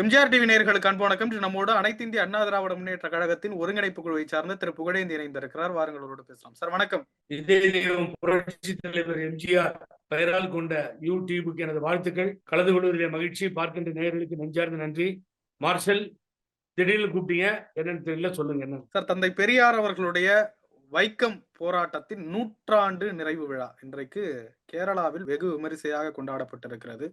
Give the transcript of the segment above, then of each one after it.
MGR TV நேயர்களுக்கு அன்பு வணக்கம். நம்மோடு அனைத்து இந்திய அண்ணா திராவிட முன்னேற்ற கழகத்தின் ஒருங்கிணைப்பு குழுவை சார்ந்த திரு புகழேந்தி இணைந்திருக்கிறார். வாருங்களோடு பேசலாம். சார் வணக்கம். இதே புரட்சி தலைவர் எம்ஜிஆர் பெயரால் கொண்ட யூடியூபுக்கு எனது வாழ்த்துக்கள். கலந்து கொள்வதிலே மகிழ்ச்சி. பார்க்கின்ற நேயர்களுக்கு நெஞ்சார்ந்த நன்றி. மார்ஷல் திடீர்னு கூப்பிட்டீங்க. என்னன்னு தெரியல சொல்லுங்க என்ன? சார் தந்தை பெரியார் அவர்களுடைய வைக்கம் போராட்டத்தின் நூற்றாண்டு நிறைவு விழா இன்றைக்கு கேரளாவில் வெகு விமரிசையாக கொண்டாடப்பட்டிருக்கிறது.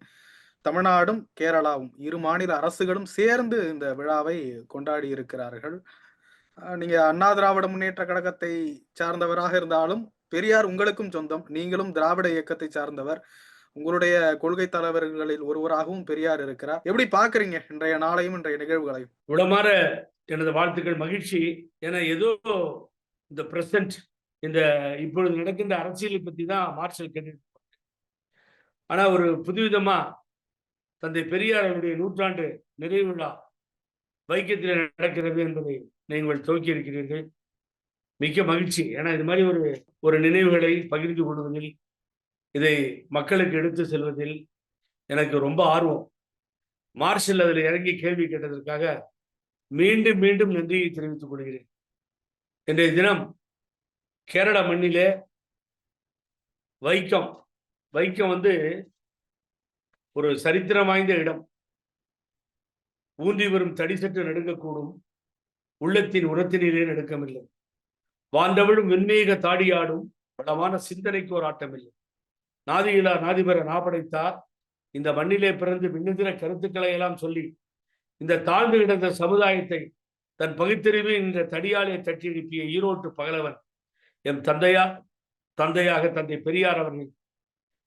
தமிழ்நாடும் கேரளாவும் இரு மாநில அரசுகளும் சேர்ந்து இந்த விழாவை கொண்டாடி இருக்கிறார்கள் நீங்க அண்ணா திராவிட முன்னேற்ற கழகத்தை சார்ந்தவராக இருந்தாலும் பெரியார் உங்களுக்கும் சொந்தம் நீங்களும் திராவிட இயக்கத்தை சார்ந்தவர். உங்களுடைய கொள்கை தலைவர்களில் ஒருவராகவும் பெரியார் இருக்கிறார். எப்படி பாக்குறீங்க இன்றைய நாளையும் இன்றைய நிகழ்வுகளையும்? உடமாற எனது வாழ்த்துக்கள் மகிழ்ச்சி. என ஏதோ இந்த பிரசன்ட் இந்த இப்பொழுது நடக்கின்ற அரசியலை பத்தி தான் மார்ஷல் கேட்டு ஆனா ஒரு புதுவிதமா தந்தை பெரியாரனுடைய நூற்றாண்டு நிறைவு விழா வைக்கத்தில் நடக்கிறது என்பதை நீங்கள் துவக்கி இருக்கிறீர்கள் மிக்க மகிழ்ச்சி. ஏன்னா இது மாதிரி ஒரு ஒரு நினைவுகளை பகிர்ந்து கொள்வதில் இதை மக்களுக்கு எடுத்து செல்வதில் எனக்கு ரொம்ப ஆர்வம். மார்ஷல் அதில் இறங்கி கேள்வி கேட்டதற்காக மீண்டும் மீண்டும் நன்றியை தெரிவித்துக் கொள்கிறேன். இன்றைய தினம் கேரள மண்ணிலே வைக்கம். வைக்கம் வந்து ஒரு சரித்திரம் வாய்ந்த இடம். ஊன்றி வரும் தடி சற்று நடுங்கக்கூடும். உள்ளத்தின் உரத்தினிலே நடுக்கமில்லை. வாண்டவளும் வெண்மேக தாடியாடும் பலமான சிந்தனைக்கு ஒரு ஆட்டமில்லை. நாதியிலா நாதிபெற நாபடைத்தார். இந்த மண்ணிலே பிறந்து விண்ணுதிர கருத்துக்களை எல்லாம் சொல்லி இந்த தாழ்ந்து கிடந்த சமுதாயத்தை தன் பகுத்தறிவு என்ற தடியாலே தட்டி எழுப்பிய ஈரோட்டு பகலவன் எம் தந்தையா தந்தையாக தந்தை பெரியார் அவர்கள்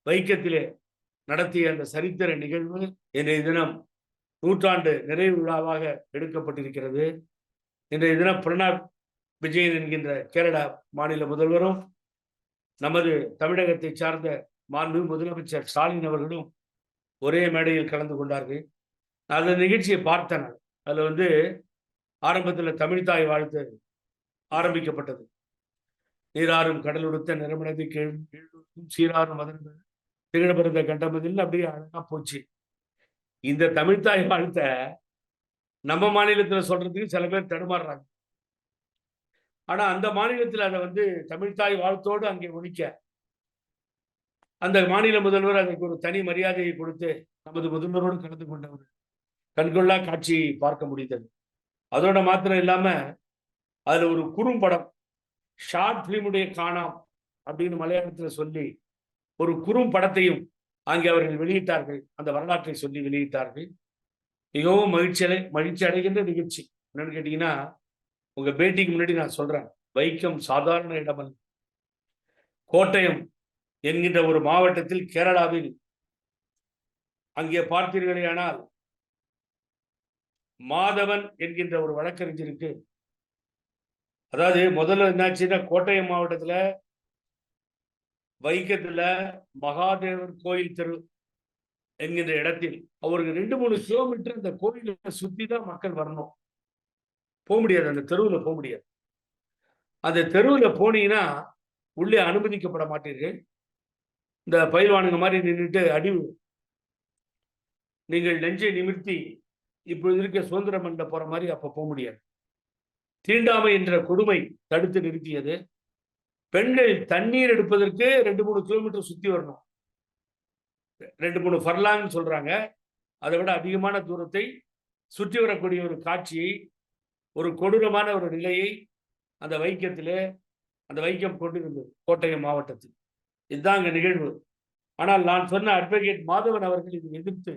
வைக்கத்திலே நடத்திய அந்த சரித்திர நிகழ்வு இன்றைய தினம் நூற்றாண்டு நிறைவு விழாவாக எடுக்கப்பட்டிருக்கிறது. இன்றைய தினம் பிரணாப் விஜயன் என்கின்ற கேரளா மாநில முதல்வரும் நமது தமிழகத்தை சார்ந்த மாண்பு முதலமைச்சர் ஸ்டாலின் அவர்களும் ஒரே மேடையில் கலந்து கொண்டார்கள். நான் அந்த நிகழ்ச்சியை பார்த்தேன் அதில் அதுல வந்து ஆரம்பத்தில் தமிழ்தாய் வாழ்த்து ஆரம்பிக்கப்பட்டது. நீராறும் கடல் உடுத்த நிறமனது கேள்வி சீராறும் மதர்கள் திகழபிறந்த கண்டமதில் அப்படியே அழகா போச்சு. இந்த தமிழ்தாய் வாழ்த்த நம்ம மாநிலத்துல சொல்றதுக்கு சில பேர் தடுமாறுறாங்க. ஆனா அந்த மாநிலத்தில் அதை வந்து தமிழ்தாய் வாழ்த்தோடு அங்கே ஒழிக்க அந்த மாநில முதல்வர் அதற்கு ஒரு தனி மரியாதையை கொடுத்து நமது முதல்வரோடு கலந்து கொண்டவர். கண்கொள்ளா காட்சி பார்க்க முடிந்தது. அதோட மாத்திரம் இல்லாம அதுல ஒரு குறும்படம் ஷார்ட் பிலிமுடைய காணாம் அப்படின்னு மலையாளத்துல சொல்லி ஒரு குறும்படத்தையும் அங்கே அவர்கள் வெளியிட்டார்கள். அந்த வரலாற்றை சொல்லி வெளியிட்டார்கள். மிகவும் மகிழ்ச்சி அடை மகிழ்ச்சி அடைகின்ற நிகழ்ச்சி. என்னன்னு கேட்டீங்கன்னா உங்க பேட்டிக்கு முன்னாடி நான் சொல்றேன். வைக்கம் சாதாரண இடமல்ல கோட்டயம் என்கின்ற ஒரு மாவட்டத்தில் கேரளாவில். அங்கே பார்த்தீர்களேயானால் மாதவன் என்கின்ற ஒரு வழக்கறிஞருக்கு அதாவது முதல்ல என்னாச்சுன்னா கோட்டயம் மாவட்டத்துல வைக்கத்துல மகாதேவர் கோயில் தெரு என்கின்ற இடத்தில் அவருக்கு ரெண்டு மூணு கிலோமீட்டர் அந்த கோயிலை சுத்தி தான் மக்கள் வரணும். போக முடியாது அந்த தெருவில் போக முடியாது. அந்த தெருவில் போனீங்கன்னா உள்ளே அனுமதிக்கப்பட மாட்டீர்கள். இந்த பயில்வானுங்க மாதிரி நின்றுட்டு அடி நீங்கள் நெஞ்சை நிமிர்த்தி இப்பொழுது இருக்க சுதந்திர மண்ட போற மாதிரி அப்ப போக முடியாது. தீண்டாமை என்ற கொடுமை தடுத்து நிறுத்தியது. பெண்கள் தண்ணீர் எடுப்பதற்கு ரெண்டு மூணு கிலோமீட்டர் சுத்தி வரணும். ரெண்டு மூணு ஃபர்லாங் சொல்றாங்க. அதை விட அதிகமான தூரத்தை சுற்றி வரக்கூடிய ஒரு காட்சியை ஒரு கொடூரமான ஒரு நிலையை அந்த வைக்கத்தில் அந்த வைக்கம் கொண்டிருந்தது கோட்டயம் மாவட்டத்தில். இதுதான் அங்கே நிகழ்வு. ஆனால் நான் சொன்ன அட்வொகேட் மாதவன் அவர்கள் இதை எதிர்த்து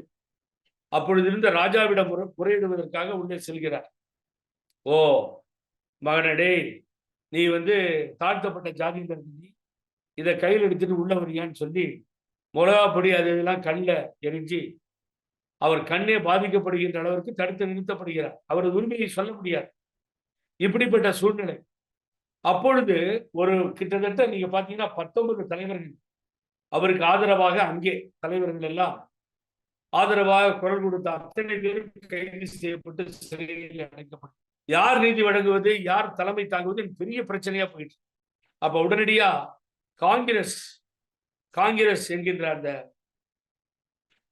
அப்பொழுது இருந்த ராஜாவிடம் முறையிடுவதற்காக உள்ளே செல்கிறார். ஓ மகனடே நீ வந்து தாழ்த்தப்பட்ட ஜாதியில இருந்து நீ இதை கையில் எடுத்துட்டு உள்ள வரியான்னு சொல்லி மிளகா அது இதெல்லாம் கண்ணில் எரிஞ்சு அவர் கண்ணே பாதிக்கப்படுகின்ற அளவிற்கு தடுத்து நிறுத்தப்படுகிறார். அவரது உரிமையை சொல்ல முடியாது. இப்படிப்பட்ட சூழ்நிலை. அப்பொழுது ஒரு கிட்டத்தட்ட நீங்க பாத்தீங்கன்னா பத்தொன்பது தலைவர்கள் அவருக்கு ஆதரவாக அங்கே தலைவர்கள் எல்லாம் ஆதரவாக குரல் கொடுத்த அத்தனை பேரும் கைது செய்யப்பட்டு சிறையில் அடைக்கப்பட்டு யார் நீதி வழங்குவது யார் தலைமை தாங்குவது பெரிய பிரச்சனையா போயிட்டு அப்ப உடனடியா காங்கிரஸ் காங்கிரஸ் என்கின்ற அந்த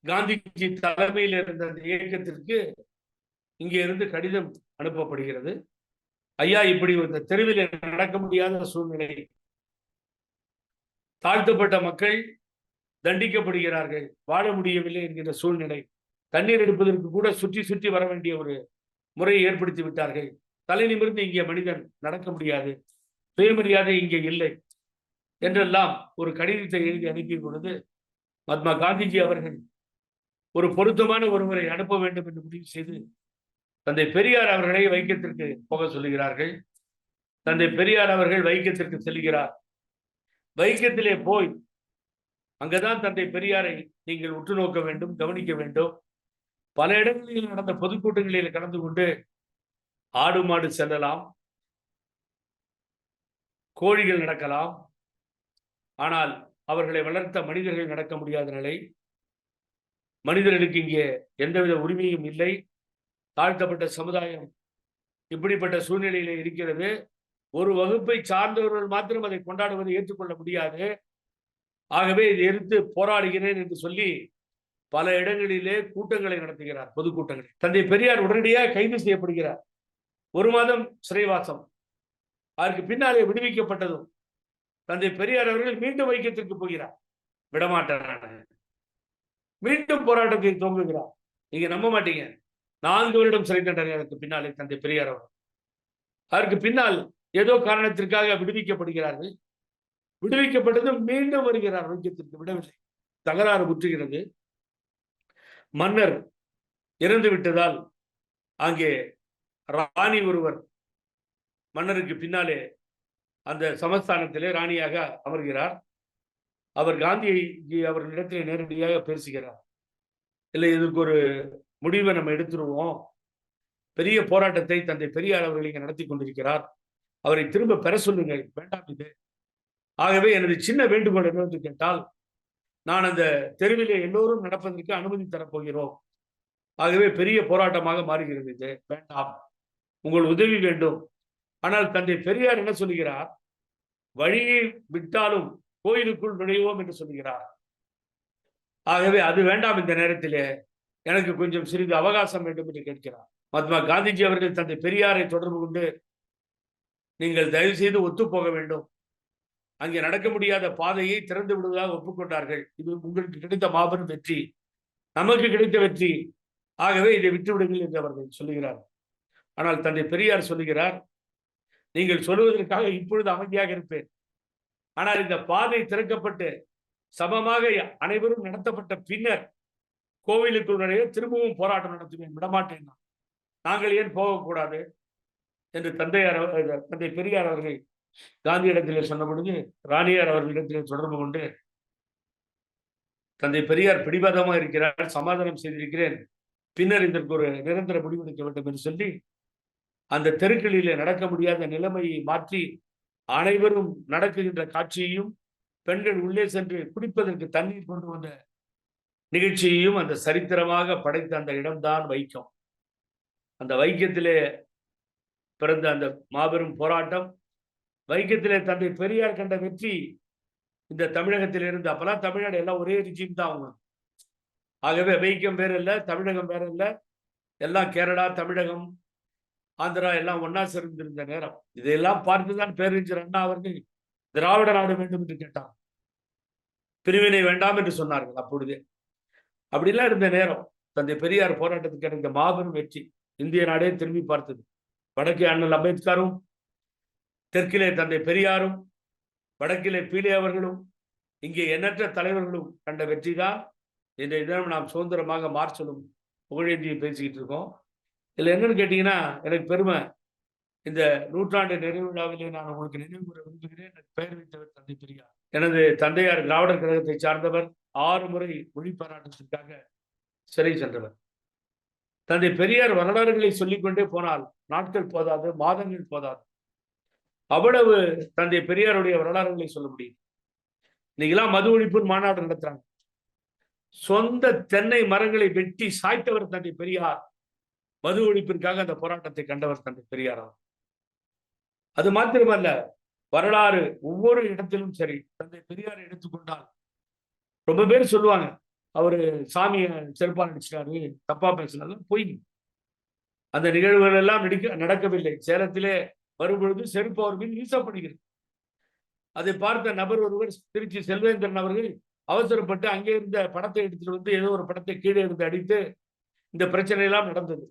காந்திஜி தலைமையில் இருந்த அந்த இயக்கத்திற்கு இங்கே இருந்து கடிதம் அனுப்பப்படுகிறது. ஐயா இப்படி இந்த தெருவில் நடக்க முடியாத சூழ்நிலை. தாழ்த்தப்பட்ட மக்கள் தண்டிக்கப்படுகிறார்கள். வாழ முடியவில்லை என்கிற சூழ்நிலை. தண்ணீர் எடுப்பதற்கு கூட சுற்றி சுற்றி வர வேண்டிய ஒரு முறையை ஏற்படுத்தி விட்டார்கள். தலை நிமிர்ந்து இங்கே மனிதன் நடக்க முடியாது. சுயமரியாதை இங்கே இல்லை. என்றெல்லாம் ஒரு கடிதத்தை எழுதி அனுப்பிய பொழுது மகாத்மா காந்திஜி அவர்கள் ஒரு பொருத்தமான ஒருவரை அனுப்ப வேண்டும் என்று முடிவு செய்து தந்தை பெரியார் அவர்களை வைக்கத்திற்கு போக சொல்லுகிறார்கள். தந்தை பெரியார் அவர்கள் வைக்கத்திற்கு செல்கிறார். வைக்கத்திலே போய் அங்கதான் தந்தை பெரியாரை நீங்கள் உற்று நோக்க வேண்டும் கவனிக்க வேண்டும். பல இடங்களில் நடந்த பொதுக்கூட்டங்களில் கலந்து கொண்டு ஆடு மாடு செல்லலாம். கோழிகள் நடக்கலாம். ஆனால் அவர்களை வளர்த்த மனிதர்கள் நடக்க முடியாத நிலை. மனிதர்களுக்கு இங்கே எந்தவித உரிமையும் இல்லை. தாழ்த்தப்பட்ட சமுதாயம் இப்படிப்பட்ட சூழ்நிலையில இருக்கிறது. ஒரு வகுப்பை சார்ந்தவர்கள் மாத்திரம் அதை கொண்டாடுவதை ஏற்றுக்கொள்ள முடியாது. ஆகவே இதை எதிர்த்து போராடுகிறேன் என்று சொல்லி பல இடங்களிலே கூட்டங்களை நடத்துகிறார் பொதுக்கூட்டங்களை தந்தை பெரியார் உடனடியாக கைது செய்யப்படுகிறார். ஒரு மாதம் சிறைவாசம். அதற்கு பின்னாலே விடுவிக்கப்பட்டதும் தந்தை பெரியார் அவர்கள் மீண்டும் வைக்கத்திற்கு போகிறார். விடமாட்டார் மீண்டும் போராட்டத்தை துவங்குகிறார். நீங்க நம்ப மாட்டீங்க. நான்கு வருடம் சிறை தண்டனைக்கு பின்னாலே தந்தை பெரியார் அவர் அதற்கு பின்னால் ஏதோ காரணத்திற்காக விடுவிக்கப்படுகிறார்கள். விடுவிக்கப்பட்டதும் மீண்டும் வருகிறார். வைக்கத்திற்கு விடவில்லை. தகராறு முற்றுகிறது. மன்னர் இறந்து விட்டதால் அங்கே ராணி ஒருவர் மன்னருக்கு பின்னாலே அந்த சமஸ்தானத்திலே ராணியாக அமர்கிறார். அவர் காந்தியை அவர்களிடத்திலே நேரடியாக பேசுகிறார். இல்லை இதுக்கு ஒரு முடிவை நம்ம எடுத்துருவோம். பெரிய போராட்டத்தை தந்தை பெரியார் அவர்கள் இங்கே நடத்தி கொண்டிருக்கிறார். அவரை திரும்ப பெற சொல்லுங்கள். வேண்டாம் இது. ஆகவே எனது சின்ன வேண்டுகோள் என்னவென்று கேட்டால் நான் அந்த தெருவிலே எல்லோரும் நடப்பதற்கு அனுமதி தரப்போகிறோம். ஆகவே பெரிய போராட்டமாக மாறுகிறது இது. வேண்டாம். உங்கள் உதவி வேண்டும். ஆனால் தந்தை பெரியார் என்ன சொல்லுகிறார்? வழியை விட்டாலும் கோயிலுக்குள் நுழைவோம் என்று சொல்லுகிறார். ஆகவே அது வேண்டாம் இந்த நேரத்திலே. எனக்கு கொஞ்சம் சிறிது அவகாசம் வேண்டும் என்று கேட்கிறார். மகாத்மா காந்திஜி அவர்கள் தந்தை பெரியாரை தொடர்பு கொண்டு நீங்கள் தயவு செய்து ஒத்துப்போக வேண்டும். அங்கே நடக்க முடியாத பாதையை திறந்து விடுவதாக ஒப்புக்கொண்டார்கள். இது உங்களுக்கு கிடைத்த மாபெரும் வெற்றி. நமக்கு கிடைத்த வெற்றி. ஆகவே இதை விட்டுவிடுங்கள் என்று அவர்கள் சொல்லுகிறார். ஆனால் தந்தை பெரியார் சொல்லுகிறார் நீங்கள் சொல்வதற்காக இப்பொழுது அமைதியாக இருப்பேன். ஆனால் இந்த பாதை திறக்கப்பட்டு சமமாக அனைவரும் நடத்தப்பட்ட பின்னர் கோவிலுக்குள் நுழைய திரும்பவும் போராட்டம் நடத்துவேன். விடமாட்டேன் நாங்கள் ஏன் போகக்கூடாது? என்று தந்தையார் அவர்- தந்தை பெரியார் அவர்கள் காந்தியிடத்திலே சொன்ன பொழுது ராணியார் அவர்களிடத்திலே தொடர்பு கொண்டு தந்தை பெரியார் பிடிவாதமா இருக்கிறார் சமாதானம் செய்திருக்கிறேன் பின்னர் இதற்கு ஒரு நிரந்தர முடிவெடுக்க வேண்டும் என்று சொல்லி அந்த தெருக்களிலே நடக்க முடியாத நிலைமையை மாற்றி அனைவரும் நடக்குகின்ற காட்சியையும் பெண்கள் உள்ளே சென்று குடிப்பதற்கு தண்ணீர் கொண்டு வந்த நிகழ்ச்சியையும் அந்த சரித்திரமாக படைத்த அந்த இடம்தான் வைக்கம். அந்த வைக்கத்திலே பிறந்த அந்த மாபெரும் போராட்டம் வைக்கத்திலே தந்தை பெரியார் கண்ட வெற்றி இந்த தமிழகத்தில் இருந்து அப்பெல்லாம் தமிழ்நாடு எல்லாம் ஒரே ரிஜிம் தான் அவங்க. ஆகவே வைக்கம் வேற இல்லை தமிழகம் வேற இல்லை. எல்லாம் கேரளா தமிழகம் ஆந்திரா எல்லாம் ஒன்னா சேர்ந்திருந்த நேரம். இதையெல்லாம் பார்த்துதான் பேரறிஞர் அண்ணா அவர்கள் திராவிட நாடு வேண்டும் என்று கேட்டார் பிரிவினை வேண்டாம் என்று சொன்னார்கள் அப்பொழுதே. அப்படிலாம் இருந்த நேரம். தந்தை பெரியார் போராட்டத்துக்கு கிடைத்த மாபெரும் வெற்றி இந்திய நாடே திரும்பி பார்த்தது. வடக்கே அண்ணல் அம்பேத்கரும் தெற்கிலே தந்தை பெரியாரும் வடக்கிலே பீலே அவர்களும் இங்கே எண்ணற்ற தலைவர்களும் கண்ட வெற்றிதான். இந்த இன்றைய தினம் நாம் சுதந்திரமாக மார்ச்சலும் புகழேந்தியும் பேசிக்கிட்டு இருக்கோம். இதுல என்னன்னு கேட்டீங்கன்னா எனக்கு பெருமை. இந்த நூற்றாண்டு நிறைவு விழாவிலே நான் உங்களுக்கு நினைவு கூற விரும்புகிறேன். எனக்கு பெயர் வைத்தவர் தந்தை பெரியார். எனது தந்தையார் திராவிடர் கழகத்தை சார்ந்தவர் ஆறு முறை மொழி போராட்டத்திற்காக சிறை சென்றவர். தந்தை பெரியார் வரலாறுகளை சொல்லிக்கொண்டே போனால் நாட்கள் போதாது மாதங்கள் போதாது. அவ்வளவு தந்தை பெரியாருடைய வரலாறுகளை சொல்ல முடியும். இன்னைக்கெல்லாம் மது ஒழிப்பு மாநாடு நடத்துறாங்க. சொந்த தென்னை மரங்களை வெட்டி சாய்த்தவர் தந்தை பெரியார். மது ஒழிப்பிற்காக அந்த போராட்டத்தை கண்டவர் தந்தை பெரியார் அது மாத்திரமல்ல வரலாறு ஒவ்வொரு இடத்திலும் சரி தந்தை பெரியார் எடுத்துக்கொண்டால் ரொம்ப பேர் சொல்லுவாங்க அவரு சாமியை செருப்பால் அடிச்சிட்டாரு தப்பா பேசினாலும் போய். அந்த நிகழ்வுகள் எல்லாம் நடிக்க நடக்கவில்லை. சேலத்திலே வரும்பொழுது செருப்பு அவர் மீது வீசப்படுகிறது. அதை பார்த்த நபர் ஒருவர் திருச்சி செல்வேந்திரன் அவர்கள் அவசரப்பட்டு அங்கே இருந்த படத்தை எடுத்துட்டு வந்து ஏதோ ஒரு படத்தை கீழே இருந்து அடித்து இந்த பிரச்சனை எல்லாம் நடந்தது.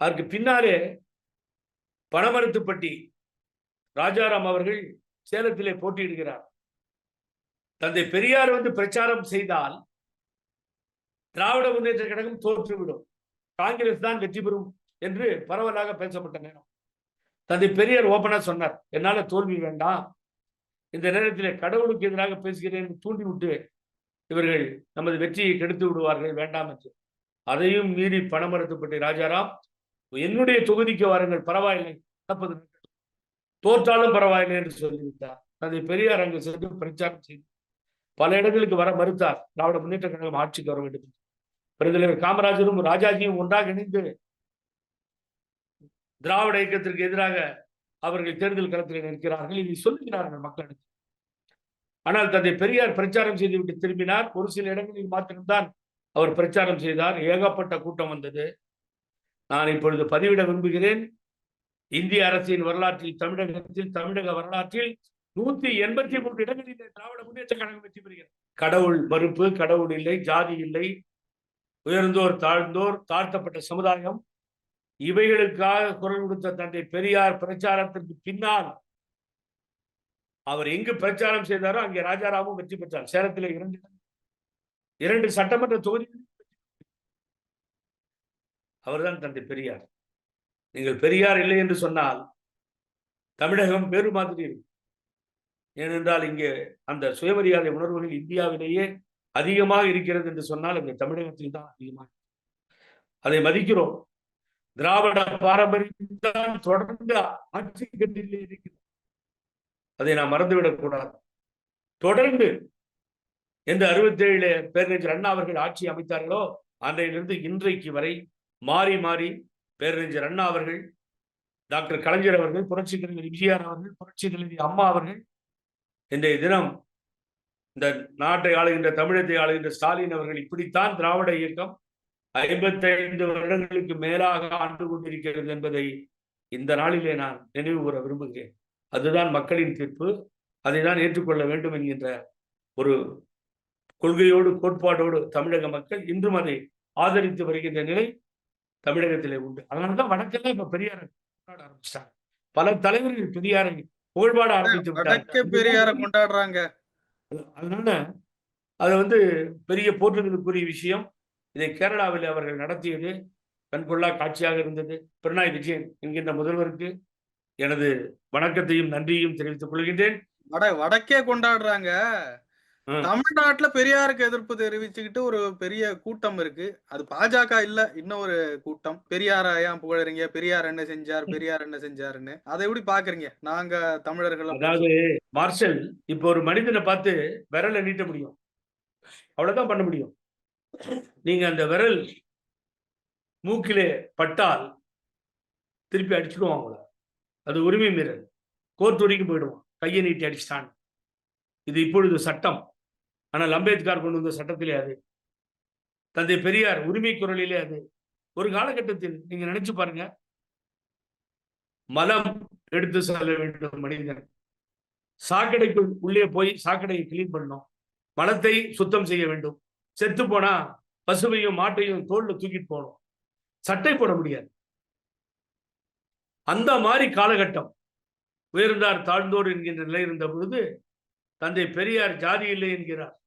அதற்கு பின்னாலே பணமரத்துப்பட்டி ராஜாராம் அவர்கள் சேலத்திலே போட்டியிடுகிறார். தந்தை பெரியார் வந்து பிரச்சாரம் செய்தால் திராவிட முன்னேற்ற கழகம் தோற்றுவிடும். காங்கிரஸ் தான் வெற்றி பெறும் என்று பரவலாக பேசப்பட்ட நேரம். தந்தை பெரியார் ஓபனா சொன்னார் என்னால தோல்வி வேண்டாம். இந்த நேரத்தில் கடவுளுக்கு எதிராக பேசுகிறேன் என்று தூண்டி விட்டு இவர்கள் நமது வெற்றியை கெடுத்து விடுவார்கள் வேண்டாம் என்று. அதையும் மீறி பணமறுத்துப்பட்ட ராஜாராம். என்னுடைய தொகுதிக்கு வாருங்கள் பரவாயில்லை நடப்பது தோற்றாலும் பரவாயில்லை என்று சொல்லிவிட்டார். தந்தை பெரியார் அங்கு சென்று பிரச்சாரம் செய்து பல இடங்களுக்கு வர மறுத்தார். திராவிட முன்னேற்ற கழகம் ஆட்சிக்கு வர வேண்டும். என்று. பெருந்தலைவர் காமராஜரும் ராஜாஜியும் ஒன்றாக இணைந்து திராவிட இயக்கத்திற்கு எதிராக அவர்கள் தேர்தல் களத்தில் நிற்கிறார்கள். இதை சொல்லுகிறார்கள் மக்களுக்கு ஆனால் தந்தை பெரியார் பிரச்சாரம் செய்துவிட்டு திரும்பினார். ஒரு சில இடங்களில் மாத்திரம்தான் அவர் பிரச்சாரம் செய்தார். ஏகப்பட்ட கூட்டம் வந்தது. நான் இப்பொழுது பதிவிட விரும்புகிறேன். இந்திய அரசின் வரலாற்றில் தமிழகத்தில் தமிழக வரலாற்றில் நூத்தி எண்பத்தி மூன்று இடங்களில் திராவிட முன்னேற்ற கழகம் வெற்றி பெறுகிறது. கடவுள் மறுப்பு கடவுள் இல்லை ஜாதி இல்லை உயர்ந்தோர் தாழ்ந்தோர் தாழ்த்தப்பட்ட சமுதாயம் இவைகளுக்காக குரல் கொடுத்த தந்தை பெரியார் பிரச்சாரத்திற்கு பின்னால் அவர் எங்கு பிரச்சாரம் செய்தாரோ அங்கே ராஜாராமும் வெற்றி பெற்றார். சேலத்திலே இரண்டு இரண்டு சட்டமன்ற தொகுதிகளில் அவர்தான் தந்தை பெரியார். நீங்கள் பெரியார் இல்லை என்று சொன்னால் தமிழகம் வேறு மாதிரி இருக்கும். ஏனென்றால் இங்கே அந்த சுயமரியாதை உணர்வுகள் இந்தியாவிலேயே அதிகமாக இருக்கிறது என்று சொன்னால் இங்கே தமிழகத்தில் தான் அதிகமாக அதை மதிக்கிறோம். திராவிட பாரம்பரியம் தான் தொடர்ந்து ஆட்சி கட்டிலே இருக்கிறது. அதை நாம் மறந்துவிடக்கூடாது தொடர்ந்து எந்த அறுபத்தி ஏழு பேரறிஞர் அண்ணா அவர்கள் ஆட்சி அமைத்தார்களோ அன்றையிலிருந்து இன்றைக்கு வரை மாறி மாறி பேரறிஞர் அண்ணா அவர்கள் டாக்டர் கலைஞர் அவர்கள் புரட்சி கலைஞர் எம்ஜிஆர் அவர்கள் புரட்சி கலைஞர் அம்மா அவர்கள் இன்றைய தினம் இந்த நாட்டை ஆளுகின்ற தமிழகத்தை ஆளுகின்ற ஸ்டாலின் அவர்கள் இப்படித்தான் திராவிட இயக்கம் ஐம்பத்தைந்து வருடங்களுக்கு மேலாக ஆண்டு கொண்டிருக்கிறது என்பதை இந்த நாளிலே நான் நினைவு கூற விரும்புகிறேன். அதுதான் மக்களின் தீர்ப்பு. அதை தான் ஏற்றுக்கொள்ள வேண்டும் என்கின்ற ஒரு கொள்கையோடு கோட்பாட்டோடு தமிழக மக்கள் இன்றும் அதை ஆதரித்து வருகின்ற நிலை தமிழகத்திலே உண்டு. அதனாலதான் வடக்கெல்லாம் இப்ப பெரியாரை கொண்டாட ஆரம்பிச்சிட்டாங்க. பல தலைவர்கள் பெரியாரை புகழ்பாட ஆரம்பித்து வடக்கே பெரியார கொண்டாடுறாங்க. அதனால அது வந்து பெரிய போற்றுதலுக்குரிய விஷயம். இதை கேரளாவில் அவர்கள் நடத்தியது கண்கொள்ளா காட்சியாக இருந்தது. பினராயி விஜயன் என்கின்ற முதல்வருக்கு எனது வணக்கத்தையும் நன்றியையும் தெரிவித்துக் கொள்கின்றேன். வட வடக்கே கொண்டாடுறாங்க. தமிழ்நாட்டுல பெரியாருக்கு எதிர்ப்பு தெரிவிச்சுக்கிட்டு ஒரு பெரிய கூட்டம் இருக்கு. அது பாஜக இல்ல இன்னும் ஒரு கூட்டம். பெரியார ஏன் புகழறீங்க? பெரியார் என்ன செஞ்சார்? பெரியார் என்ன செஞ்சாருன்னு. அதை எப்படி பாக்குறீங்க? நாங்க தமிழர்கள் அதாவது மார்ஷல் இப்போ ஒரு மனிதனை பார்த்து விரலை நீட்ட முடியும். அவ்வளவுதான் பண்ண முடியும். நீங்க அந்த விரல் மூக்கிலே பட்டால் திருப்பி அடிச்சிடுவான் அவங்கள அது உரிமை மீறல். கோர்ட் வரைக்கும் போயிடுவான். கையை நீட்டி அடிச்சிட்டான். இது இப்பொழுது சட்டம். ஆனால் அம்பேத்கர் கொண்டு வந்த சட்டத்திலே அது. தந்தை பெரியார் உரிமை குரலிலே அது. ஒரு காலகட்டத்தில் நீங்க நினைச்சு பாருங்க. மலம் எடுத்து செல்ல வேண்டும் மனிதன். சாக்கடைக்குள் உள்ளே போய் சாக்கடையை கிளீன் பண்ணணும். மலத்தை சுத்தம் செய்ய வேண்டும். செத்து போனா பசுவையும் மாட்டையும் தோல்ல தூக்கிட்டு போகணும். சட்டை போட முடியாது. அந்த மாதிரி காலகட்டம். உயர்ந்தார் தாழ்ந்தோர் என்கின்ற நிலை இருந்த பொழுது தந்தை பெரியார் ஜாதி இல்லை என்கிறார்.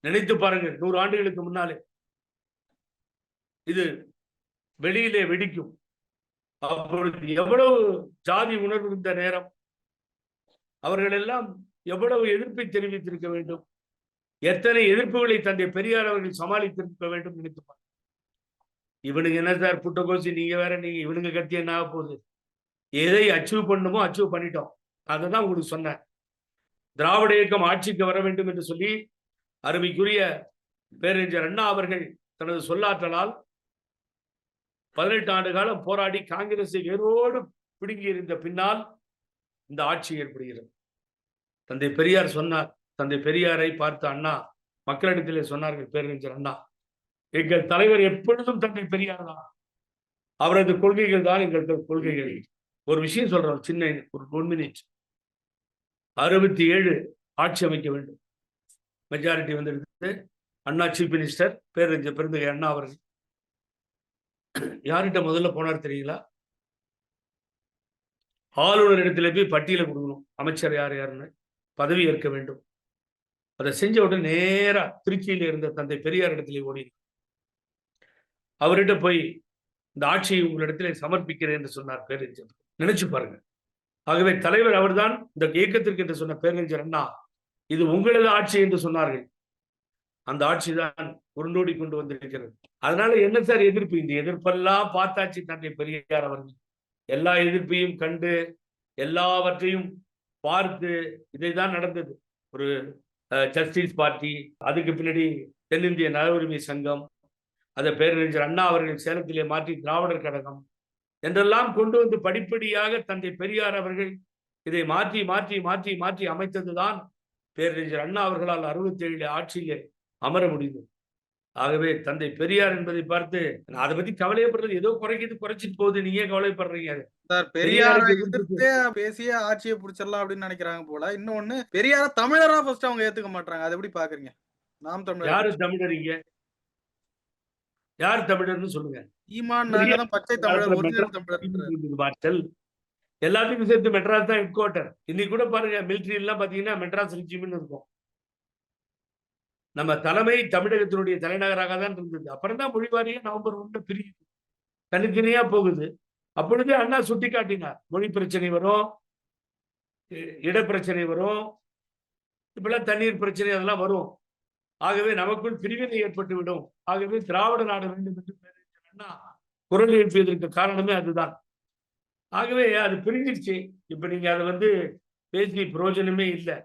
நினைத்து பாருங்கள் நூறு ஆண்டுகளுக்கு முன்னாலே. இது வெளியிலே வெடிக்கும். அப்பொழுது எவ்வளவு ஜாதி உணர்வு இருந்த நேரம். அவர்கள் எல்லாம் எவ்வளவு எதிர்ப்பை தெரிவித்திருக்க வேண்டும். எத்தனை எதிர்ப்புகளை தந்தை பெரியார் அவர்கள் சமாளித்திருக்க வேண்டும் நினைத்துப்பார் பாருங்க. இவனுங்க என்ன சார் புட்டகோசி நீங்க வேற நீங்க இவனுங்க கத்தி என்ன ஆக போகுது? எதை அச்சீவ் பண்ணுமோ அச்சீவ் பண்ணிட்டோம். அதை தான் உங்களுக்கு சொன்னேன். திராவிட இயக்கம் ஆட்சிக்கு வர வேண்டும் என்று சொல்லி அருமைக்குரிய பேரறிஞர் அண்ணா அவர்கள் தனது சொல்லாற்றலால் பதினெட்டு ஆண்டு காலம் போராடி காங்கிரஸை வேரோடு பிடுங்கி இருந்த பின்னால் இந்த ஆட்சி ஏற்படுகிறது. தந்தை பெரியார் சொன்னார் தந்தை பெரியாரை பார்த்து அண்ணா மக்களிடத்திலே சொன்னார்கள் பேரறிஞர் அண்ணா எங்கள் தலைவர் எப்பொழுதும் தந்தை பெரியார் தான். அவரது கொள்கைகள் தான் எங்கள் கொள்கைகள். ஒரு விஷயம் சொல்றோம் சின்ன ஒரு ஒன் மினிட் அறுபத்தி ஏழு ஆட்சி அமைக்க வேண்டும். மெஜாரிட்டி வந்துடுது அண்ணா சீஃப் மினிஸ்டர் பேரறிஞர் பெருந்தகை அண்ணா அவர்கள். யார்கிட்ட முதல்ல போனார் தெரியுங்களா? ஆளுநர் இடத்துல போய் பட்டியலை கொடுக்கணும். அமைச்சர் யார் யாருன்னு பதவி ஏற்க வேண்டும். அதை செஞ்ச உடனே நேரா திருச்சியில் இருந்த தந்தை பெரியார் இடத்துல ஓடி அவர்கிட்ட போய் இந்த ஆட்சியை உங்களிடத்தில் சமர்ப்பிக்கிறேன் என்று சொன்னார் பேரறிஞர். நினைச்சு பாருங்க. ஆகவே தலைவர் அவர்தான் இந்த இயக்கத்திற்கு என்று சொன்ன பேரறிஞர் அண்ணா இது உங்களது ஆட்சி என்று சொன்னார்கள். அந்த ஆட்சி தான் உருண்டோடி கொண்டு வந்திருக்கிறது. அதனால என்ன சார் எதிர்ப்பு? இந்த எதிர்ப்பெல்லாம் பார்த்தாச்சு தந்தை பெரியார் அவர்கள். எல்லா எதிர்ப்பையும் கண்டு எல்லாவற்றையும் பார்த்து இதை தான் நடந்தது. ஒரு ஜஸ்டிஸ் பார்ட்டி அதுக்கு பின்னாடி தென்னிந்திய நல உரிமை சங்கம் அதை பேரறிஞர் அண்ணா அவர்கள் சேலத்திலே மாற்றி திராவிடர் கழகம் என்றெல்லாம் கொண்டு வந்து படிப்படியாக தந்தை பெரியார் அவர்கள் இதை மாற்றி மாற்றி மாற்றி மாற்றி அமைத்ததுதான் பேரறிஞர் அண்ணா அவர்களால் அறுபத்தி ஏழு ஆட்சியிலே அமர முடிந்தது. ஆகவே தந்தை பெரியார் என்பதை பார்த்து நான் அதை பத்தி கவலையப்படுறது ஏதோ குறைக்குது குறைச்சிட்டு போகுது நீங்க கவலைப்படுறீங்க? சார் பெரியார எதிர்த்து பேசிய ஆட்சியை புடிச்சிடலாம் அப்படின்னு நினைக்கிறாங்க போல. இன்னொன்னு பெரியார தமிழரா ஃபர்ஸ்ட் அவங்க ஏத்துக்க மாட்டாங்க அதை எப்படி பாக்குறீங்க? நாம் தமிழர். யாரு தமிழரிங்க யார் தமிழர்னு சொல்லுங்க. ஈமான் பச்சை தமிழர் தமிழர் எல்லாத்துக்கும் சேர்த்து மெட்ராஸ் தான் ஹெட் குவார்டர் இன்னைக்கு கூட பாருங்க மிலிட்ரி எல்லாம் பாத்தீங்கன்னா மெட்ராஸ் ரிஜிமெண்ட் இருக்கும். நம்ம தலைமை தமிழகத்தினுடைய தலைநகராக தான் இருந்தது. அப்புறம் தான் மொழிவாரிய நவம்பர் ஒன்று பிரியுது. தனித்தனியா போகுது. அப்பொழுது அண்ணா சுட்டி காட்டினார் மொழி பிரச்சனை வரும் இட பிரச்சனை வரும் இப்பெல்லாம் தண்ணீர் பிரச்சனை அதெல்லாம் வரும். ஆகவே நமக்குள் பிரிவினை ஏற்பட்டு விடும் ஆகவே திராவிட நாடு வேண்டும் என்று அண்ணா குரல் எழுப்பியதற்கு காரணமே அதுதான். ஆகவே அது பிரிஞ்சிருச்சு. இப்ப நீங்க அதை வந்து பேசி பிரயோஜனமே இல்லை.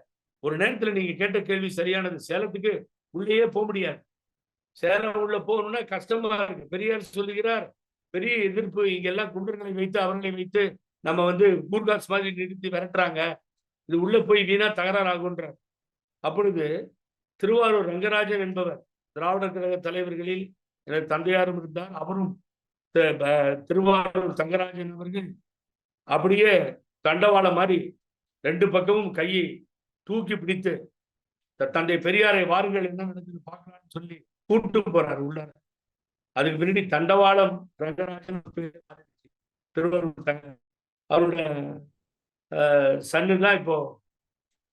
ஒரு நேரத்துல நீங்க கேட்ட கேள்வி சரியானது. சேலத்துக்கு உள்ளேயே போக முடியாது. சேலம் உள்ள போகணும்னா கஷ்டமா இருக்கு. பெரியார் சொல்லுகிறார் பெரிய எதிர்ப்பு இங்கெல்லாம் குண்டர்களை வைத்து அவர்களை வைத்து நம்ம வந்து கூர்காஸ் மாதிரி நிறுத்தி விரட்டுறாங்க. இது உள்ள போய் வீணா தகராறாகுன்றார் அப்பொழுது திருவாரூர் ரங்கராஜன் என்பவர் திராவிடர் கழக தலைவர்களில் எனது தந்தையாரும் இருந்தார். அவரும் திருவாரூர் தங்கராஜன் அவர்கள் அப்படியே தண்டவாளம் மாதிரி ரெண்டு பக்கமும் கையை தூக்கி பிடித்து தந்தை பெரியாரை வாருங்கள் என்ன நடக்குது பார்க்கலாம்னு சொல்லி கூட்டு போறாரு உள்ளார. அதுக்கு பின்னாடி தண்டவாளம் ரங்கராஜன் திருவாரூர் தங்க அவருடைய சன்னு தான் இப்போ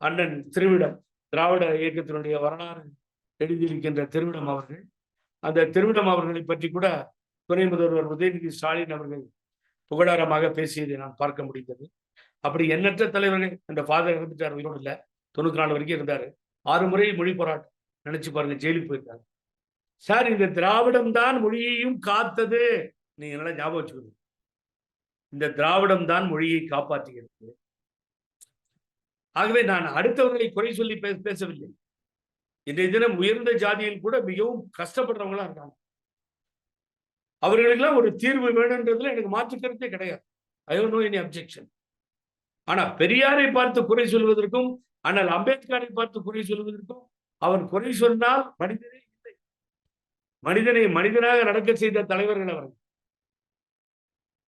அண்ணன் திருவிடம் திராவிட இயக்கத்தினுடைய வரலாறு எழுதியிருக்கின்ற திருவிடம் அவர்கள். அந்த திருவிடம் அவர்களை பற்றி கூட துணை முதல்வர் உதயநிதி ஸ்டாலின் அவர்கள் புகழாரமாக பேசியதை நான் பார்க்க முடிந்தது. அப்படி எண்ணற்ற தலைவர்கள் அந்த ஃபாதர் இருந்துட்டார் உயிரோடு இல்லை தொண்ணூத்தி நாலு வரைக்கும் இருந்தாரு. ஆறு முறை மொழி போராட்டம். நினைச்சு பாருங்க ஜெயிலுக்கு போயிருக்காங்க. சார் இந்த திராவிடம் தான் மொழியையும் காத்தது. நீங்க நல்லா ஞாபகம் வச்சுக்கணும் இந்த திராவிடம் தான் மொழியை காப்பாற்றுகிறது. ஆகவே நான் அடுத்தவர்களை குறை சொல்லி பேசவில்லை. இன்றைய தினம் உயர்ந்த ஜாதியில் கூட மிகவும் கஷ்டப்படுறவங்களா இருக்காங்க. அவர்களுக்கெல்லாம் ஒரு தீர்வு வேணுன்றதுல எனக்கு மாற்று கிடையாது. ஐ நோ எனி அப்செக்ஷன் ஆனா பெரியாரை பார்த்து குறை சொல்வதற்கும் ஆனால் அம்பேத்கரை பார்த்து குறை சொல்வதற்கும் அவன் குறை சொன்னால் மனிதனே இல்லை. மனிதனை மனிதனாக நடக்க செய்த தலைவர்கள் அவர்கள்.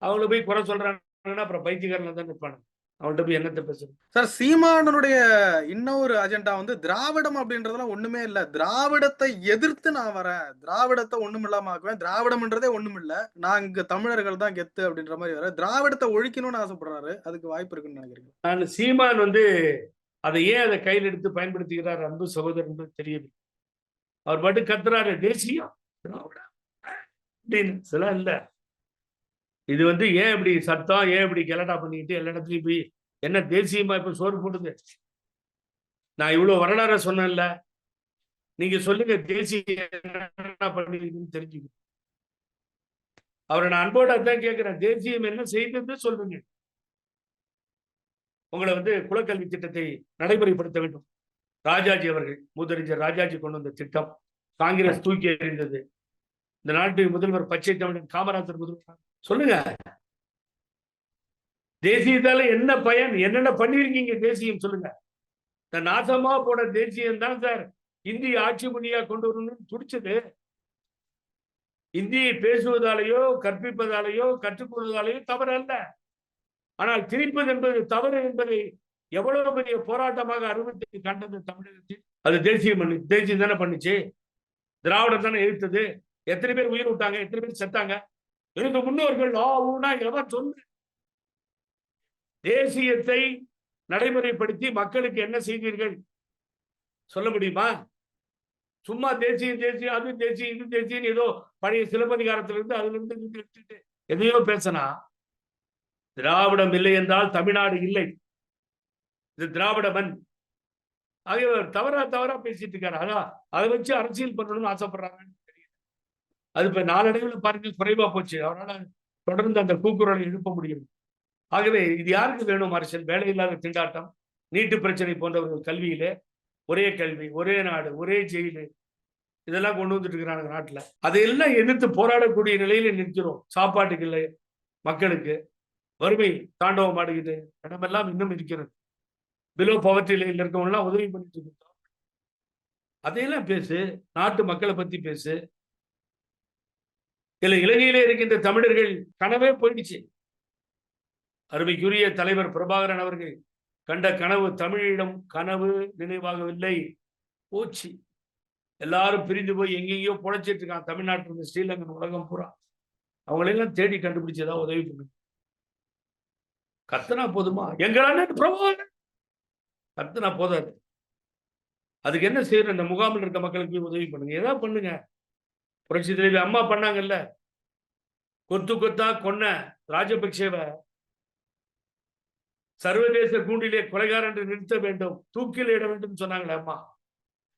அவங்கள போய் குறை சொல்றாங்கன்னா அப்புறம் பைத்தியக்காரன் தான் நிற்பாங்க அவன்கிட்ட போய் என்னத்தை பேசுறது? சார் சீமானனுடைய இன்னொரு அஜெண்டா வந்து திராவிடம் அப்படின்றதுலாம் ஒண்ணுமே இல்ல. திராவிடத்தை எதிர்த்து நான் வரேன். திராவிடத்தை ஒண்ணும் இல்லாம ஆக்குவேன். திராவிடம்ன்றதே ஒண்ணும் இல்ல நான் இங்க தமிழர்கள் தான் கெத்து அப்படின்ற மாதிரி வர திராவிடத்தை ஒழிக்கணும்னு ஆசைப்படுறாரு. அதுக்கு வாய்ப்பு இருக்குன்னு நினைக்கிறேன். நான் சீமான் வந்து அதை ஏன் அதை கையில் எடுத்து பயன்படுத்துகிறார் அன்பு சகோதரன் தெரியவில்லை. அவர் பாட்டு கத்துறாரு தேசியம் திராவிடம். அப்படின்னு. சில இல்லை. இது வந்து ஏன் இப்படி சத்தம் ஏன் இப்படி கெலட்டா பண்ணிக்கிட்டு எல்லா இடத்துலையும் போய் என்ன தேசியமா இப்ப சோறு போடுது? நான் இவ்வளவு வரலாற சொன்னேன்ல. நீங்க சொல்லுங்க தேசிய என்ன பண்ணிருக்குன்னு அவரை நான் அன்போட அதான் கேட்கிறேன் தேசியம் என்ன செய்தது சொல்லுங்க. உங்களை வந்து குலக்கல்வி திட்டத்தை நடைமுறைப்படுத்த வேண்டும். ராஜாஜி அவர்கள் மூதறிஞர் ராஜாஜி கொண்டு வந்த திட்டம் காங்கிரஸ் தூக்கி எறிந்தது. இந்த நாட்டு முதல்வர் பச்சை தமிழன் காமராஜர் முதல்வர். சொல்லுங்க. தேசியத்தால என்ன பயன்? என்னென்ன பண்ணிருக்கீங்க தேசியம்? சொல்லுங்க. இந்த நாசமா போட தேசியம் தான் சார். இந்திய ஆட்சி மொழியா கொண்டு வரணும்னு துடிச்சது. இந்தியை பேசுவதாலேயோ கற்பிப்பதாலேயோ கற்றுக்கொள்வதாலேயோ தவறு அல்ல ஆனால் திரிப்பது என்பது தவறு என்பதை எவ்வளவு பெரிய போராட்டமாக அறுபத்தி கண்டது தமிழகத்தில். அது தேசியம் பண்ணி தேசியம் தானே பண்ணுச்சு. திராவிடம் தானே எதிர்த்தது எத்தனை பேர் உயிர் விட்டாங்க எத்தனை பேர் செத்தாங்க. எனக்கு முன்னோர்கள் ஆ ஊனா எவன் சொன்ன தேசியத்தை நடைமுறைப்படுத்தி மக்களுக்கு என்ன செய்தீர்கள்? சொல்ல முடியுமா? சும்மா தேசியம் தேசியம் அது தேசியம் இது தேசியம் ஏதோ பழைய சிலப்பதிகாரத்திலிருந்து அதுல இருந்து எடுத்துட்டு எதையோ பேசினா திராவிடம் இல்லை என்றால் தமிழ்நாடு இல்லை. இது திராவிட மண் ஆகியவர் தவறா தவறா பேசிட்டு இருக்காரு. அதான் அதை வச்சு அரசியல் பண்ணணும்னு ஆசைப்படுறாங்கன்னு தெரியல அது இப்ப நாளடைவில் பாருங்க குறைவா போச்சு. அவரால் தொடர்ந்து அந்த கூக்குரலை எழுப்ப முடியும். ஆகவே இது யாருக்கு வேணும் அரசியல் வேலை இல்லாத திண்டாட்டம் நீட்டு பிரச்சனை போன்றவர்கள் கல்வியிலே. ஒரே கல்வி ஒரே நாடு ஒரே ஜெயிலு. இதெல்லாம் கொண்டு வந்துட்டு இருக்கிறாங்க நாட்டில். அதையெல்லாம் எதிர்த்து போராடக்கூடிய நிலையில நிற்கிறோம். சாப்பாட்டுக்கு இல்லை மக்களுக்கு. வறுமை தாண்டவம் ஆடுகிறது இடமெல்லாம் இன்னும் இருக்கிறது. பிலோ பவர்ட்டி லைன்ல இருக்கவங்கலாம் உதவி பண்ணிட்டு இருக்கோம். அதையெல்லாம் பேசு நாட்டு மக்களை பத்தி பேசு. இல்ல இலங்கையிலே இருக்கின்ற தமிழர்கள் கனவே போயிடுச்சு. அருமைக்குரிய தலைவர் பிரபாகரன் அவர்கள் கண்ட கனவு தமிழிடம் கனவு நினைவாகவில்லை. போச்சு. எல்லாரும் பிரிந்து போய் எங்கெங்கேயோ புழைச்சிட்டு இருக்கான் தமிழ்நாட்டில் இருந்து ஸ்ரீலங்கன் உலகம் பூரா. அவங்களெல்லாம் தேடி கண்டுபிடிச்சதா உதவி பண்ணு. கத்தனா போதுமா? எங்களான பிரபாகரன் கத்தனா போதாது. அதுக்கு என்ன செய்யணும் இந்த முகாமில் இருக்க மக்களுக்கு போய் உதவி பண்ணுங்க. ஏதாவது பண்ணுங்க. புரட்சி தலைவி அம்மா பண்ணாங்கல்ல. கொத்து கொத்தா கொன்ன ராஜபக்சேவை சர்வதேச கூண்டிலே கொலைகாரன் என்று நிறுத்த வேண்டும். தூக்கில் இட வேண்டும் சொன்னாங்களே அம்மா.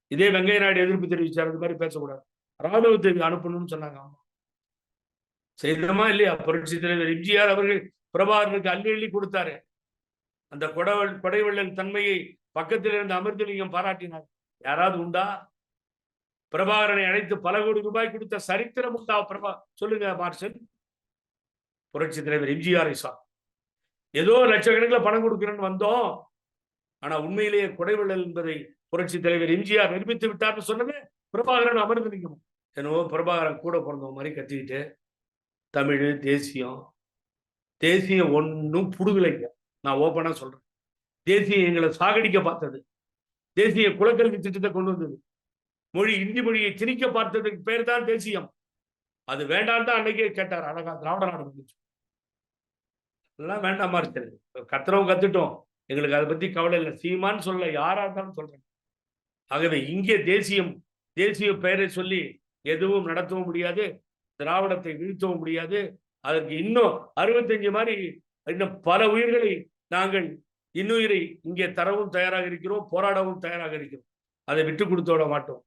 இதே வெங்கைய நாயுடு எதிர்ப்பு தெரிவிச்சார். அது மாதிரி பேசக்கூடாது. ராணுவத்தை அனுப்பணும்னு சொன்னாங்க அம்மா. செய்தமா இல்லையா? புரட்சி தலைவர் எம்ஜிஆர் அவர்கள் பிரபாகரனுக்கு அள்ளி அள்ளி கொடுத்தாரு. அந்த கொடவள் கொடைவள்ளல் தன்மையை பக்கத்தில் இருந்த அமிர்தலிங்கம் பாராட்டினார். யாராவது உண்டா? பிரபாகரனை அழைத்து பல கோடி ரூபாய் கொடுத்த சரித்திரம் உண்டா? பிரபா சொல்லுங்க மார்சன் புரட்சி தலைவர் எம்ஜிஆர் ஐசா ஏதோ லட்சக்கணக்கில் பணம் கொடுக்குறேன்னு வந்தோம். ஆனா உண்மையிலேயே கொடைவள்ளல் என்பதை புரட்சி தலைவர் எம்ஜிஆர் நிரூபித்து விட்டார்னு சொன்னது பிரபாகரன் அமர்ந்தலிங்கம் என்னவோ பிரபாகரன் கூட பிறந்தவங்க மாதிரி கத்திக்கிட்டு தமிழ் தேசியம் தேசியம் ஒன்றும் புடுகலைங்க நான் ஓப்பனாக சொல்றேன். தேசியம் எங்களை சாகடிக்க பார்த்தது. தேசிய குலக்கல்வி திட்டத்தை கொண்டு வந்தது. மொழி இந்தி மொழியை திணிக்க பார்த்ததுக்கு பேர் தான் தேசியம். அது வேண்டாம் தான் அன்னைக்கே கேட்டார். அழகா திராவிட நாடு வந்துச்சு எல்லாம் வேண்டாமா இருக்கிறது கத்துறவும் கத்துட்டோம். எங்களுக்கு அதை பத்தி கவலை இல்லை. சீமான்னு சொல்ல யாரா இருந்தாலும் சொல்றேன். ஆகவே இங்கே தேசியம் தேசிய பெயரை சொல்லி எதுவும் நடத்தவும் முடியாது. திராவிடத்தை வீழ்த்தவும் முடியாது. அதற்கு இன்னும் அறுபத்தஞ்சு மாதிரி இன்னும் பல உயிர்களை நாங்கள் இன்னுயிரை இங்கே தரவும் தயாராக இருக்கிறோம் போராடவும் தயாராக இருக்கிறோம். அதை விட்டு கொடுத்து விட மாட்டோம்.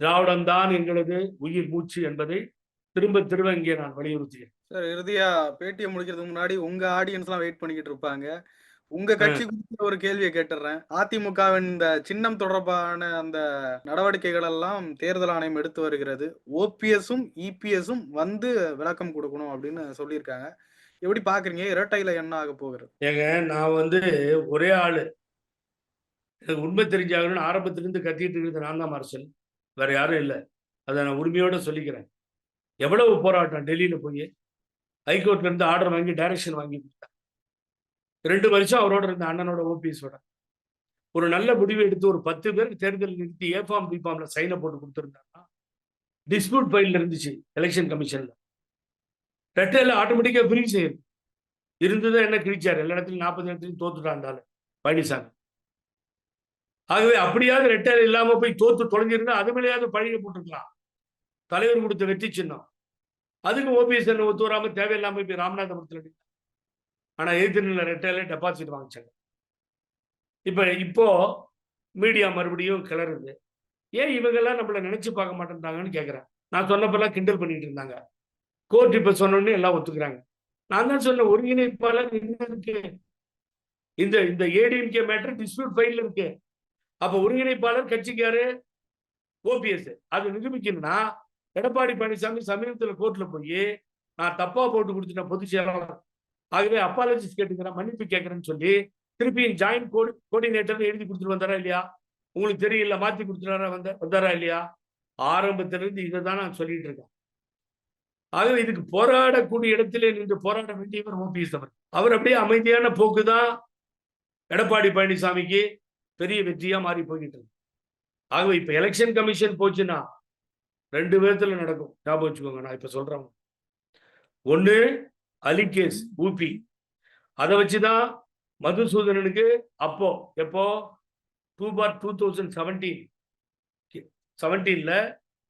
திராவிடம் தான் எங்களது உயிர் மூச்சு என்பதை திரும்ப திரும்ப இங்கே நான் வலியுறுத்துகிறேன். சார் இறுதியா பேட்டியை முடிக்கிறதுக்கு முன்னாடி உங்க ஆடியன்ஸ் எல்லாம் வெயிட் பண்ணிக்கிட்டு இருப்பாங்க. உங்க கட்சி குறித்து ஒரு கேள்வியை கேட்டுறேன். அதிமுகவின் இந்த சின்னம் தொடர்பான அந்த நடவடிக்கைகள் எல்லாம் தேர்தல் ஆணையம் எடுத்து வருகிறது. ஓபிஎஸும் இபிஎஸும் வந்து விளக்கம் கொடுக்கணும் அப்படின்னு சொல்லியிருக்காங்க. எப்படி பாக்குறீங்க? இரட்டையில என்ன ஆக போகிறது ஏங்க நான் வந்து ஒரே ஆளு. எனக்கு உண்மை தெரிஞ்சாகணும்னு ஆரம்பத்திலிருந்து கத்திட்டு இருக்கிறது நான் தான் மார்ஷல் வேற யாரும் இல்லை. அதை நான் உரிமையோட சொல்லிக்கிறேன். எவ்வளவு போராட்டம் டெல்லியில போய்? ஹைகோர்ட்ல இருந்து ஆர்டர் வாங்கி டைரக்ஷன் வாங்கி ரெண்டு வருஷம் அவரோட இருந்த அண்ணனோட ஓபிஎஸோட ஒரு நல்ல முடிவு எடுத்து ஒரு பத்து பேருக்கு தேர்தல் நிறுத்தி ஏ ஃபார்ம் பி ஃபார்ம்ல சைனை போட்டு கொடுத்துருந்தாங்கன்னா டிஸ்பியூட் ஃபைல் இருந்துச்சு எலெக்ஷன் கமிஷன்ல ரெட்டையில ஆட்டோமேட்டிக்கா ஃப்ரீ செய்யுது இருந்ததை என்ன கிழிச்சாரு? எல்லா இடத்துலையும் நாற்பது இடத்துலையும் தோத்துட்டான் பழனிசாமி. ஆகவே அப்படியாவது ரெட்டையில இல்லாம போய் தோத்து தொலைஞ்சிருந்தா அது மேலேயாவது பழியை போட்டுருக்கலாம். தலைவர் கொடுத்த வெற்றி சின்னம். அதுக்கு ஓபிஎஸ் என்ன ஒத்து வராம தேவையில்லாம போய் ராமநாதபுரத்துல ஆனால் ஆனா எதிர்நில ரெட்டையில டெபாசிட் வாங்கிச்சாங்க. இப்ப இப்போ மீடியா மறுபடியும் கிளறுது. ஏன் இவங்கெல்லாம் நம்மள நினைச்சு பார்க்க மாட்டேன்றாங்கன்னு கேட்குறேன் நான் சொன்னப்பெல்லாம் கிண்டல் பண்ணிட்டு இருந்தாங்க. கோர்ட் இப்ப சொன்னோடனே எல்லாம் ஒத்துக்கிறாங்க. நான் தான் சொன்ன ஒருங்கிணைப்பாளர் என்ன இருக்கு. இந்த இந்த ஏடிஎம்கே மேட்டர் டிஸ்பியூட் ஃபைல் இருக்கு. அப்ப ஒருங்கிணைப்பாளர் கட்சிக்காரு ஓபிஎஸ் அது நிரூபிக்கணும்னா எடப்பாடி பழனிசாமி சமீபத்தில் கோர்ட்ல போய் நான் தப்பா போட்டு கொடுத்துட்டேன் பொதுச் செயலாளர் ஆகவே அப்பாலஜிஸ் கேட்டுக்கிறேன் மன்னிப்பு கேட்கறேன்னு சொல்லி திருப்பியும் ஜாயின்ட் கோடி கோஆர்டினேட்டர் எழுதி கொடுத்துட்டு வந்தாரா இல்லையா? உங்களுக்கு தெரியல மாத்தி கொடுத்துட்டாரா வந்த வந்தாரா இல்லையா? ஆரம்பத்திலிருந்து இதை தான் நான் சொல்லிட்டு இருக்கேன். ஆகவே இதுக்கு போராடக்கூடிய இடத்திலே நின்று போராட வேண்டியவர் ஓபிஎஸ் அவர் அவர் அப்படியே அமைதியான போக்கு தான் எடப்பாடி பழனிசாமிக்கு பெரிய வெற்றியா மாறி போய்கிட்டு இருக்கு. ஆகவே இப்ப எலெக்ஷன் கமிஷன் போச்சுன்னா ரெண்டு விதத்துல நடக்கும். ஞாபகம் வச்சுக்கோங்க நான் இப்ப சொல்றேன். ஒன்று அலி கேஸ் ஊபி. அதை வச்சுதான் மதுசூதனனுக்கு அப்போ எப்போ? Two four two thousand seventeen செவன்டீன்ல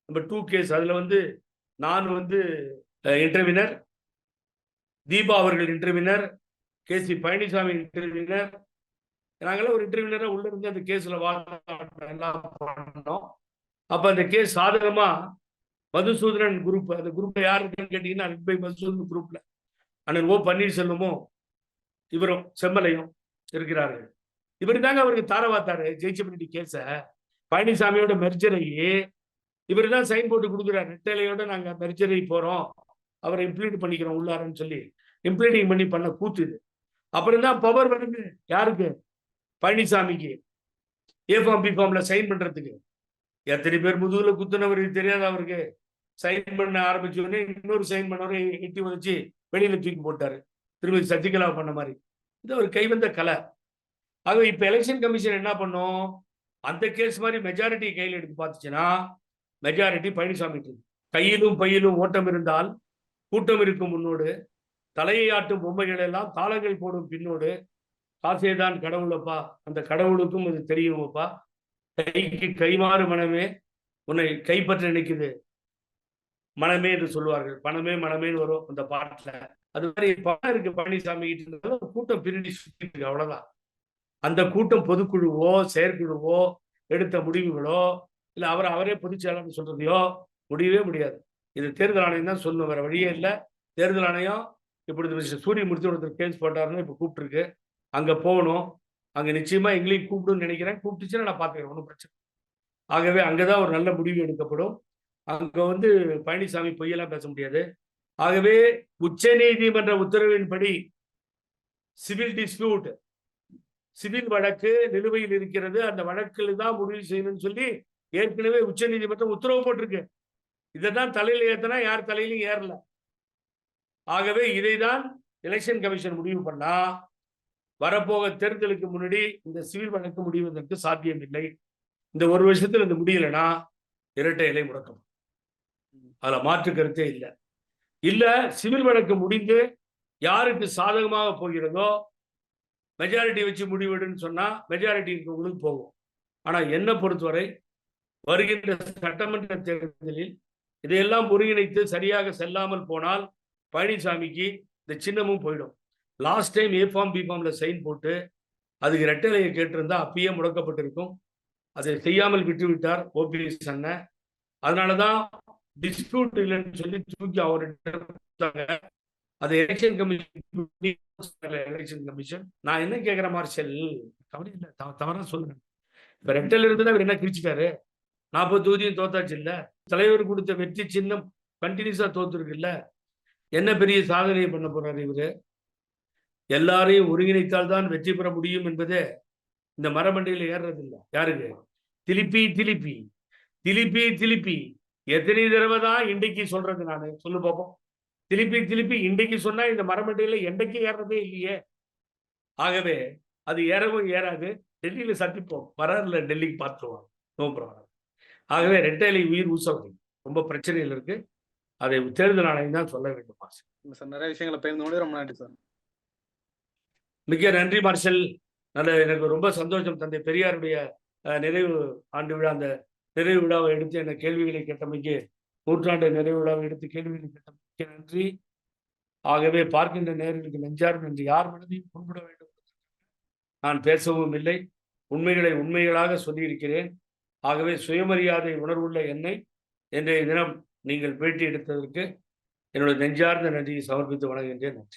நம்ம டூ கேஸ் அதுல வந்து நான் வந்து இன்டர்வினர் தீபா அவர்கள் intervener K C Palanisamy intervener நாங்களாம் ஒரு இன்டர்வியூனராக உள்ள இருந்து அந்த கேஸ்ல எல்லாம் பண்ணோம். அப்போ அந்த கேஸ் சாதகமா மதுசூதனன் குரூப் அந்த குரூப்ல யாருக்குன்னு இருக்குன்னு கேட்டீங்கன்னா அன்பை மதுசூதன் குரூப்ல அண்ணன் ஓ பன்னீர்செல்வமும் இவரும் செம்மலையும் இருக்கிறார்கள். இவர் தாங்க அவருக்கு தாரவாத்தாரு ஜெயிச்சபடி கேஸ பழனிசாமியோட மெர்ஜரையே இவர் தான் சைன் போட்டு கொடுக்குறாரு. நெட்டலையோட நாங்க மெர்ஜரை போறோம். அவரை இம்ப்ளீட் பண்ணிக்கிறோம் உள்ளாரன்னு சொல்லி. இம்ப்ளீடிங் பண்ணி பண்ண கூத்து அப்புறம் தான் பவர் வருது. யாருக்கு? பழனிசாமிக்கு. ஏ ஃபார்ம் பி ஃபார்ம்ல சைன் பண்றதுக்கு. எத்தனை பேர் முதுகுல குத்துனவருக்கு தெரியாத அவருக்கு. சைன் பண்ண ஆரம்பிச்ச உடனே இன்னொரு சைன் பண்ணவரை எட்டி உதச்சு வெளியில தூக்கி போட்டாரு. திருமதி சசிகலா பண்ண மாதிரி. இது ஒரு கைவந்த கலை. ஆகவே இப்ப எலெக்ஷன் கமிஷன் என்ன பண்ணும்? அந்த கேஸ் மாதிரி மெஜாரிட்டி கையில் எடுத்து பார்த்துச்சுன்னா மெஜாரிட்டி பழனிசாமி கையிலும் பையிலும் ஓட்டம் இருந்தால் கூட்டம் இருக்கும் முன்னோடு தலையை ஆட்டும் பொம்மைகள் எல்லாம் தாளங்கள் போடும் பின்னோடு காசேதான் கடவுளப்பா. அந்த கடவுளுக்கும் இது தெரியுமப்பா. கைக்கு கைமாறு மனமே உன்னை கைப்பற்ற நினைக்குது. மனமே என்று சொல்லுவார்கள். பணமே மனமேன்னு வரும் அந்த பாட்டுல. அது மாதிரி பணம் இருக்கு பழனிசாமி கிட்ட கூட்டம் பிரிடி சுத்தி இருக்கு அவ்வளவுதான். அந்த கூட்டம் பொதுக்குழுவோ செயற்குழுவோ எடுத்த முடிவுகளோ இல்லை அவர் அவரே பொதுச்செயலாளர் சொல்றதையோ முடியவே முடியாது. இது தேர்தல் ஆணையம் தான் சொல்லணும் வேற வழியே இல்லை. தேர்தல் ஆணையம் இப்படி சூரிய முடித்து ஒருத்தர் கேஸ் போட்டாருன்னு இப்போ கூப்பிட்டுருக்கு. அங்கே போகணும். அங்க நிச்சயமா எங்களையும் கூப்பிடுன்னு நினைக்கிறேன். கூப்பிட்டுச்சுன்னா நான் பார்த்துக்கிறேன் ஒன்றும் பிரச்சனை ஆகவே அங்கதான் ஒரு நல்ல முடிவு எடுக்கப்படும். அங்க வந்து பழனிசாமி பொய்யெல்லாம் பேச முடியாது. ஆகவே உச்ச நீதிமன்ற உத்தரவின்படி சிவில் டிஸ்பியூட் சிவில் வழக்கு நிலுவையில் இருக்கிறது. அந்த வழக்கில் தான் முடிவு செய்யணும்னு சொல்லி ஏற்கனவே உச்ச நீதிமன்றம் உத்தரவு போட்டிருக்கு. இதைதான் தலையில் ஏத்தனா யார் தலையிலும் ஏறல. ஆகவே இதை தான் எலெக்ஷன் கமிஷன் முடிவு பண்ணா வரப்போக தேர்தலுக்கு முன்னாடி இந்த சிவில் வழக்கு முடிவதற்கு சாத்தியம் இல்லை இந்த ஒரு வருஷத்துல இந்த முடியலன்னா இரட்டை இலை முடக்கம். அதுல மாற்று கருத்தே இல்லை. இல்ல சிவில் வழக்கு முடிந்து யாருக்கு சாதகமாக போகிறதோ மெஜாரிட்டி வச்சு முடிவெடுன்னு சொன்னா மெஜாரிட்டி இருக்கவங்களுக்கு போகும். ஆனா என்னை பொறுத்தவரை வருகின்ற சட்டமன்ற தேர்தலில் இதையெல்லாம் ஒருங்கிணைத்து சரியாக செல்லாமல் போனால் பழனிசாமிக்கு இந்த சின்னமும் போயிடும். Last time A form B ஃபார்ம்ல சைன் போட்டு அதுக்கு ரெட்டலையை கேட்டிருந்தா அப்பயே முடக்கப்பட்டிருக்கும். அதை செய்யாமல் விட்டு விட்டார் ஓபிஎஸ் அண்ணன். அதனாலதான் டிஸ்பியூட் இல்லைன்னு சொல்லி தூக்கி அவர்கிட்ட அது எலெக்ஷன் கமிஷன் எலெக்ஷன் கமிஷன் நான் என்ன கேட்குற மார்ஷல்? கவலை இல்லை. தவறா சொல்லுங்க. இப்ப ரெட்டல் இருந்து அவர் என்ன கிழிச்சிட்டாரு? நாற்பது தொகுதியும் தோத்தாச்சு இல்ல? தலைவர் கொடுத்த வெற்றி சின்னம் கண்டினியூஸாக தோத்துருக்கு இல்ல என்ன பெரிய சாதனையை பண்ண போறாரு இவரு? எல்லாரையும் ஒருங்கிணைத்தால் தான் வெற்றி பெற முடியும் என்பதே இந்த மரமண்டையில் ஏறுறதில்லை யாருக்கு? திலிப்பி திலிப்பி திலிப்பி திலிப்பி எத்தனை தடவை தான் இன்றைக்கு சொல்றது நானு? சொல்லு பார்ப்போம் திருப்பி திருப்பி இன்றைக்கு சொன்னா இந்த மரமண்டையில என்றைக்கு ஏறதே இல்லையே. ஆகவே அது ஏறவும் ஏறாது. டெல்லியில சந்திப்போம். வராதுல டெல்லிக்கு பார்த்துருவோம். நோம்புறோம் ஆகவே ரெட்டையிலை உயிர் ஊசவதி. ரொம்ப பிரச்சனைகள் இருக்கு. அதை தேர்தல் ஆணையம் தான் சொல்ல வேண்டும் மார்ஷல் சார் நிறைய விஷயங்களை பகிர்ந்து ரொம்ப நன்றி சார். மிக நன்றி மார்ஷல். நல்ல எனக்கு ரொம்ப சந்தோஷம் தந்தை பெரியாருடைய நிறைவு ஆண்டு விழா அந்த நிறைவு விழாவை எடுத்து என்ன கேள்விகளை கேட்டமைக்கு நூற்றாண்டு நிறைவு விழாவை எடுத்து கேள்விகளை கேட்டமைக்கு நன்றி. ஆகவே பார்க்கின்ற நேர்களுக்கு நெஞ்சாரும் என்று யார் மனதையும் புண்பட வேண்டும். நான் பேசவும் இல்லை. உண்மைகளை உண்மைகளாக சொல்லியிருக்கிறேன். ஆகவே சுயமரியாதை உணர்வுள்ள என்னை இன்றைய தினம் நீங்கள் பேட்டி எடுத்ததற்கு என்னுடைய நெஞ்சார்ந்த நன்றியை சமர்ப்பித்து வணங்குகின்றேன். நன்றி.